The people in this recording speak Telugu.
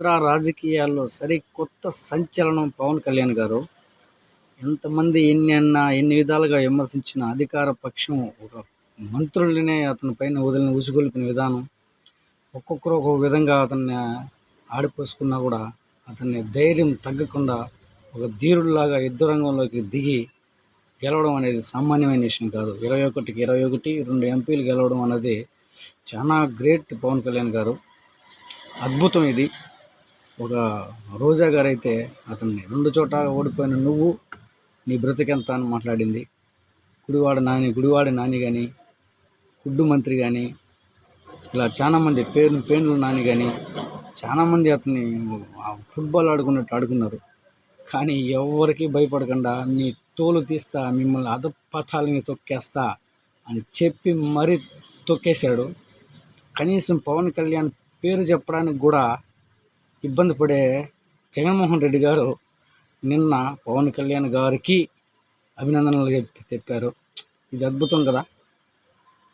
ఆంధ్ర రాజకీయాల్లో సరికొత్త సంచలనం పవన్ కళ్యాణ్ గారు. ఎంతమంది ఎన్ని అన్నా ఎన్ని విధాలుగా విమర్శించిన అధికార పక్షం ఒక మంత్రులనే అతని పైన వదిలిన ఉసుగొలిపిన విధానం. ఒక్కొక్కరు ఒక్కొక్క విధంగా అతన్ని ఆడిపోసుకున్నా కూడా అతన్ని ధైర్యం తగ్గకుండా ఒక ధీరుడిలాగా యుద్ధ రంగంలోకి దిగి గెలవడం అనేది సామాన్యమైన విషయం కాదు. ఇరవై ఒకటికి ఇరవై ఒకటి రెండు ఎంపీలు గెలవడం అనేది చాలా గ్రేట్ పవన్ కళ్యాణ్ గారు. అద్భుతం ఇది. ఒక రోజా గారు అయితే అతన్ని రెండు చోట ఓడిపోయిన నువ్వు నీ బ్రతికెంత అని మాట్లాడింది. గుడివాడ నాని గుడివాడ నాని కానీ గుడ్డు మంత్రి కానీ ఇలా చాలామంది పేరు పేర్లు నాని కానీ చాలామంది అతన్ని ఫుట్బాల్ ఆడుకున్నట్టు ఆడుకున్నారు. కానీ ఎవరికి భయపడకుండా మీ తోలు తీస్తా మిమ్మల్ని అధపథాలని తొక్కేస్తా అని చెప్పి మరీ తొక్కేశాడు. కనీసం పవన్ కళ్యాణ్ పేరు చెప్పడానికి కూడా ఇబ్బంది పడే జగన్మోహన్ రెడ్డి గారు నిన్న పవన్ కళ్యాణ్ గారికి అభినందనలు చెప్పారు. ఇది అద్భుతం కదా?